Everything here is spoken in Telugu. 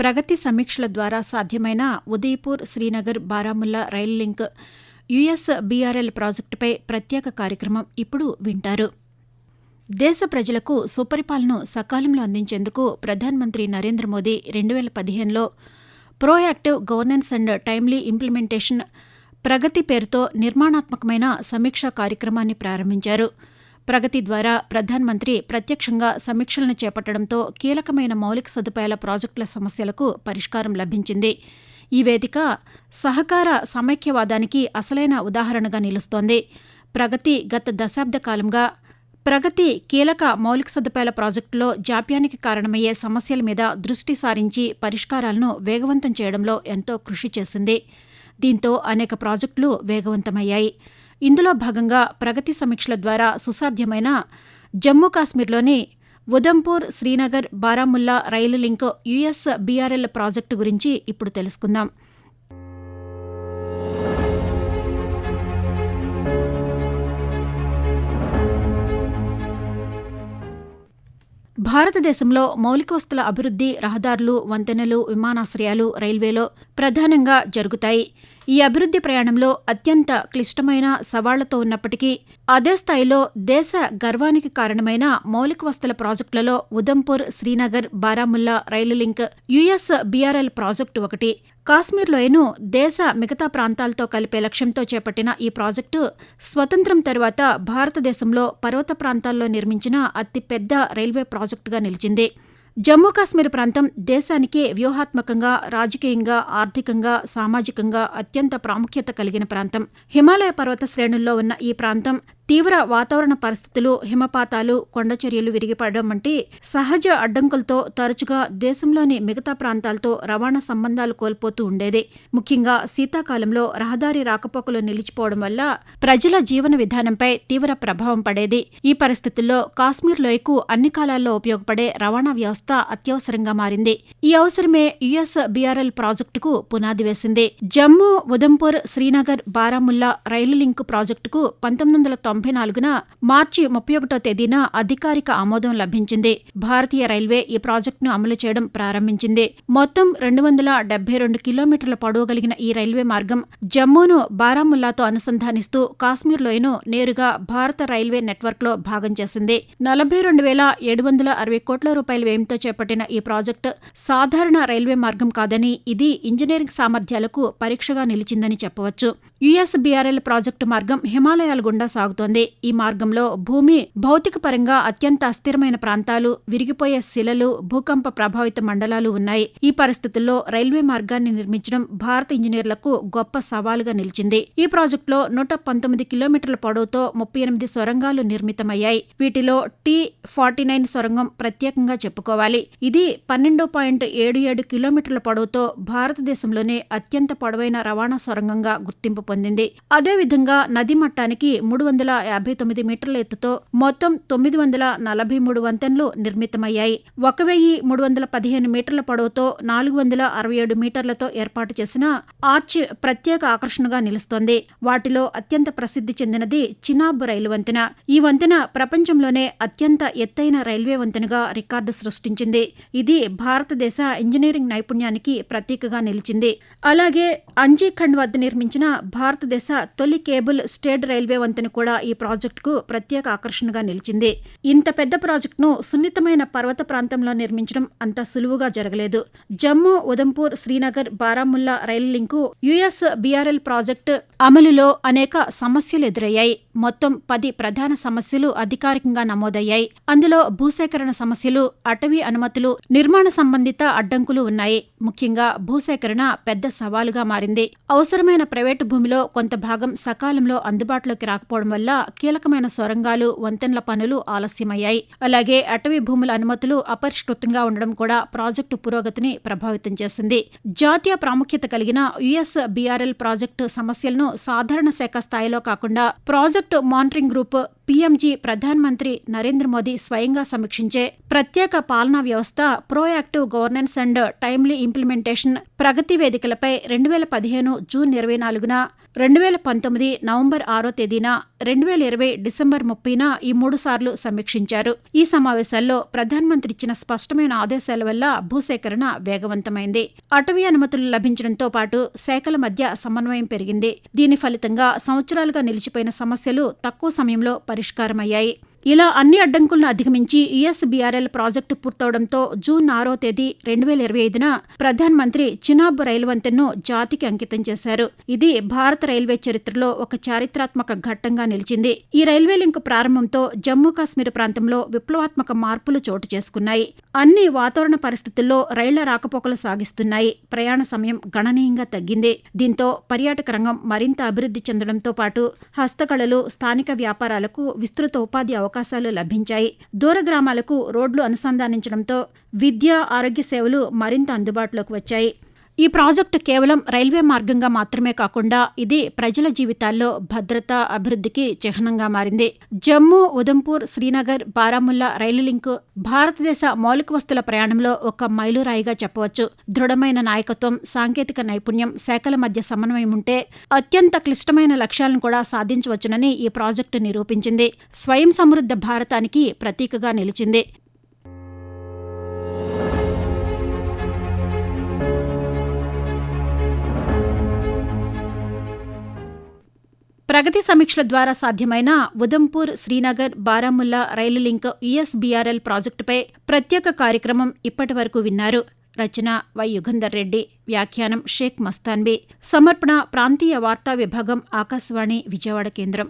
ప్రగతి సమీక్షల ద్వారా సాధ్యమైన Udhampur Srinagar Baramulla rail link US BRL ప్రాజెక్టుపై ప్రత్యేక కార్యక్రమం ఇప్పుడు వింటారు. దేశ ప్రజలకు సుపరిపాలన సకాలంలో అందించేందుకు ప్రధానమంత్రి నరేంద్ర మోదీ రెండు వేల పదిహేనులో proactive governance and timely implementation Pragati పేరుతో నిర్మాణాత్మకమైన సమీక్షా కార్యక్రమాన్ని ప్రారంభించారు. ప్రగతి ద్వారా ప్రధానమంత్రి ప్రత్యక్షంగా సమీక్షలను చేపట్టడంతో కీలకమైన మౌలిక సదుపాయాల ప్రాజెక్టుల సమస్యలకు పరిష్కారం లభించింది. ఈ వేదిక సహకార సమైక్యవాదానికి అసలైన ఉదాహరణగా నిలుస్తోంది. ప్రగతి గత దశాబ్ద కాలంగా ప్రగతి కీలక మౌలిక సదుపాయాల ప్రాజెక్టులో జాప్యానికి కారణమయ్యే సమస్యల మీద దృష్టి సారించి పరిష్కారాలను వేగవంతం చేయడంలో ఎంతో కృషి చేసింది. దీంతో అనేక ప్రాజెక్టులు వేగవంతమయ్యాయి. ఇందులో భాగంగా ప్రగతి సమీక్షల ద్వారా సుసాధ్యమైన జమ్మూ కాశ్మీర్లోని Udhampur Srinagar Baramulla rail link US BRL project గురించి ఇప్పుడు తెలుసుకుందాం. భారతదేశంలో మౌలిక వస్తుల అభివృద్ధి రహదారులు వంతెనలు విమానాశ్రయాలు రైల్వేలో ప్రధానంగా జరుగుతాయి. ఈ అభివృద్ధి ప్రయాణంలో అత్యంత క్లిష్టమైన సవాళ్ళతో ఉన్నప్పటికీ అదే స్థాయిలో దేశ గర్వానికి కారణమైన మౌలిక వస్తుల ప్రాజెక్టులలో Udhampur Srinagar Baramulla rail link US BRL project ఒకటి కాశ్మీర్లోయను దేశ మిగతా ప్రాంతాలతో కలిపే లక్ష్యంతో చేపట్టిన ఈ ప్రాజెక్టు స్వతంత్రం తరువాత భారతదేశంలో పర్వత ప్రాంతాల్లో నిర్మించిన అతిపెద్ద రైల్వే ప్రాజెక్టుగా నిలిచింది. జమ్మూ కాశ్మీర్ ప్రాంతం దేశానికి వ్యూహాత్మకంగా రాజకీయంగా ఆర్థికంగా సామాజికంగా అత్యంత ప్రాముఖ్యత కలిగిన ప్రాంతం. హిమాలయ పర్వత శ్రేణుల్లో ఉన్న ఈ ప్రాంతం తీవ్ర వాతావరణ పరిస్థితులు హిమపాతాలు కొండచర్యలు విరిగిపడడం వంటి సహజ అడ్డంకులతో తరచుగా దేశంలోని మిగతా ప్రాంతాలతో రవాణా సంబంధాలు కోల్పోతూ ఉండేది. ముఖ్యంగా శీతాకాలంలో రహదారి రాకపోకలు నిలిచిపోవడం వల్ల ప్రజల జీవన విధానంపై తీవ్ర ప్రభావం పడేది. ఈ పరిస్థితుల్లో కాశ్మీర్ లోయకు అన్ని కాలాల్లో ఉపయోగపడే రవాణా వ్యవస్థ అత్యవసరంగా మారింది. ఈ అవసరమే యుఎస్ బీఆర్ఎల్ ప్రాజెక్టుకు పునాది వేసింది. జమ్మూ ఉదంపూర్ శ్రీనగర్ బారాముల్లా రైలు లింక్ ప్రాజెక్టుకు పంతొమ్మిది వందల తొంభై నాలుగున మార్చి ముప్పై ఒకటో తేదీన అధికారిక ఆమోదం లభించింది. భారతీయ రైల్వే ఈ ప్రాజెక్టును అమలు చేయడం ప్రారంభించింది. మొత్తం రెండు వందల డెబ్బై రెండు కిలోమీటర్ల పొడవు కలిగిన ఈ రైల్వే మార్గం జమ్మూను బారాముల్లాతో అనుసంధానిస్తూ కాశ్మీర్ లోయను నేరుగా భారత రైల్వే నెట్వర్క్లో భాగం చేసింది. నలభై రెండు వేల ఏడు వందల అరవై కోట్ల రూపాయల వ్యయంతో చేపట్టిన ఈ ప్రాజెక్టు సాధారణ రైల్వే మార్గం కాదని ఇది ఇంజనీరింగ్ సామర్థ్యాలకు పరీక్షగా నిలిచిందని చెప్పవచ్చు. యుఎస్బీఆర్ఎల్ ప్రాజెక్టు మార్గం హిమాలయాల గుండా సాగుతోంది. ఈ మార్గంలో భూమి భౌతిక పరంగా అత్యంత అస్థిరమైన ప్రాంతాలు విరిగిపోయే శిలలు భూకంప ప్రభావిత మండలాలు ఉన్నాయి. ఈ పరిస్థితుల్లో రైల్వే మార్గాన్ని నిర్మించడం భారత ఇంజనీర్లకు గొప్ప సవాలుగా నిలిచింది. ఈ ప్రాజెక్టులో నూట పంతొమ్మిది కిలోమీటర్ల పొడవుతో ముప్పై ఎనిమిది సొరంగాలు నిర్మితమయ్యాయి. వీటిలో టీ ఫార్టీ నైన్ సొరంగం ప్రత్యేకంగా చెప్పుకోవాలి. ఇది పన్నెండు పాయింట్ ఏడు ఏడు కిలోమీటర్ల పొడవుతో భారతదేశంలోనే అత్యంత పొడవైన రవాణా సొరంగంగా గుర్తింపు పొందింది. అదేవిధంగా నది మట్టానికి మూడు వందల యాభై తొమ్మిది మీటర్ల ఎత్తుతో మొత్తం తొమ్మిది వందల నలభై మూడు వంతెనలు నిర్మితమయ్యాయి. ఒక వెయ్యి మూడు వందల పదిహేను మీటర్ల పొడవుతో నాలుగు వందల అరవై ఏడు మీటర్లతో ఏర్పాటు చేసిన ఆర్చ్ ప్రత్యేక ఆకర్షణగా నిలుస్తోంది. వాటిలో అత్యంత ప్రసిద్ధి చెందినది చినాబ్ రైలు వంతెన. ఈ వంతెన ప్రపంచంలోనే అత్యంత ఎత్తైన రైల్వే వంతెనగా రికార్డు సృష్టించింది. ఇది భారతదేశ ఇంజనీరింగ్ నైపుణ్యానికి ప్రతీకగా నిలిచింది. అలాగే అంజీఖండ్ వద్ద నిర్మించిన భారతదేశ తొలి కేబుల్ స్టేట్ రైల్వే వంతెన కూడా ఈ ఈ ప్రాజెక్టుకు ప్రత్యేక ఆకర్షణగా నిలిచింది. ఇంత పెద్ద ప్రాజెక్టును సున్నితమైన పర్వత ప్రాంతంలో నిర్మించడం అంత సులువుగా జరగలేదు. Jammu Udhampur Srinagar Baramulla rail link US BRL project అమలులో అనేక సమస్యలు ఎదురయ్యాయి. మొత్తం పది ప్రధాన సమస్యలు అధికారికంగా నమోదయ్యాయి. అందులో భూసేకరణ సమస్యలు అటవీ అనుమతులు నిర్మాణ సంబంధిత అడ్డంకులు ఉన్నాయి. ముఖ్యంగా భూసేకరణ పెద్ద సవాలుగా మారింది. అవసరమైన ప్రైవేటు భూమిలో కొంత భాగం సకాలంలో అందుబాటులోకి రాకపోవడం వల్ల కీలకమైన సొరంగాలు వంతెనల పనులు ఆలస్యమయ్యాయి. అలాగే అటవీ భూముల అనుమతులు అపరిష్కృతంగా ఉండడం కూడా ప్రాజెక్టు పురోగతిని ప్రభావితం చేసింది. జాతీయ ప్రాముఖ్యత కలిగిన యుఎస్ బీఆర్ఎల్ ప్రాజెక్టు సమస్యలను సాధారణ శాఖ స్థాయిలో కాకుండా ప్రాజెక్టు మానిటరింగ్ గ్రూప్ పీఎంజీ ప్రధానమంత్రి నరేంద్ర మోదీ స్వయంగా సమీక్షించే ప్రత్యేక పాలనా వ్యవస్థ proactive governance and timely implementation Pragati వేదికలపై రెండు వేల పదిహేను జూన్ ఇరవై నాలుగున రెండు వేల పంతొమ్మిది నవంబర్ ఆరో తేదీన రెండు వేల ఇరవై డిసెంబర్ ముప్పైన ఈ మూడుసార్లు సమీక్షించారు. ఈ సమావేశాల్లో ప్రధానమంత్రి ఇచ్చిన స్పష్టమైన ఆదేశాల వల్ల భూసేకరణ వేగవంతమైంది. అటవీ అనుమతులు లభించడంతో పాటు శాఖల మధ్య సమన్వయం పెరిగింది. దీని ఫలితంగా సంవత్సరాలుగా నిలిచిపోయిన సమస్యలు తక్కువ సమయంలో పరిష్కారమయ్యాయి. ఇలా అన్ని అడ్డంకులను అధిగమించి ఈఎస్బీఆర్ఎల్ ప్రాజెక్టు పూర్తవడంతో జూన్ ఆరో తేదీ రెండు వేల ఇరవై ఐదున ప్రధానమంత్రి చినాబ్ రైలు జాతికి అంకితం చేశారు. ఇది భారత రైల్వే చరిత్రలో ఒక చారిత్రాత్మక ఘట్టంగా నిలిచింది. ఈ రైల్వే లింక్ ప్రారంభంతో జమ్మూ కాశ్మీర్ ప్రాంతంలో విప్లవాత్మక మార్పులు చోటు చేసుకున్నాయి. అన్ని వాతావరణ పరిస్థితుల్లో రైళ్ళ రాకపోకలు సాగిస్తున్నాయి. ప్రయాణ సమయం గణనీయంగా తగ్గింది. దీంతో పర్యాటక రంగం మరింత అభివృద్ధి చెందడంతో పాటు హస్తకళలు స్థానిక వ్యాపారాలకు విస్తృత ఉపాధి అవకాశాలు లభించాయి. దూర గ్రామాలకు రోడ్లు అనుసంధానించడంతో విద్య ఆరోగ్య సేవలు మరింత అందుబాటులోకి వచ్చాయి. ఈ ప్రాజెక్టు కేవలం రైల్వే మార్గంగా మాత్రమే కాకుండా ఇది ప్రజల జీవితాల్లో భద్రత అభివృద్ధికి చిహ్నంగా మారింది. జమ్మూ ఉదంపూర్ శ్రీనగర్ బారాముల్లా రైలు లింకు భారతదేశ మౌలిక వస్తుల ప్రయాణంలో ఒక మైలురాయిగా చెప్పవచ్చు. దృఢమైన నాయకత్వం సాంకేతిక నైపుణ్యం శాఖల మధ్య సమన్వయం ఉంటే అత్యంత క్లిష్టమైన లక్ష్యాలను కూడా సాధించవచ్చునని ఈ ప్రాజెక్టు నిరూపించింది. స్వయం సమృద్ధ భారతానికి ప్రతీకగా నిలిచింది. ప్రగతి సమీక్షల ద్వారా సాధ్యమైన Udhampur Srinagar Baramulla rail link USBRL ప్రాజెక్టుపై ప్రత్యేక కార్యక్రమం ఇప్పటి వరకు విన్నారు. రచన వై యుగంధర్ రెడ్డి. వ్యాఖ్యానం షేక్ మస్తాన్బీ. సమర్పణ ప్రాంతీయ వార్తా విభాగం ఆకాశవాణి విజయవాడ కేంద్రం.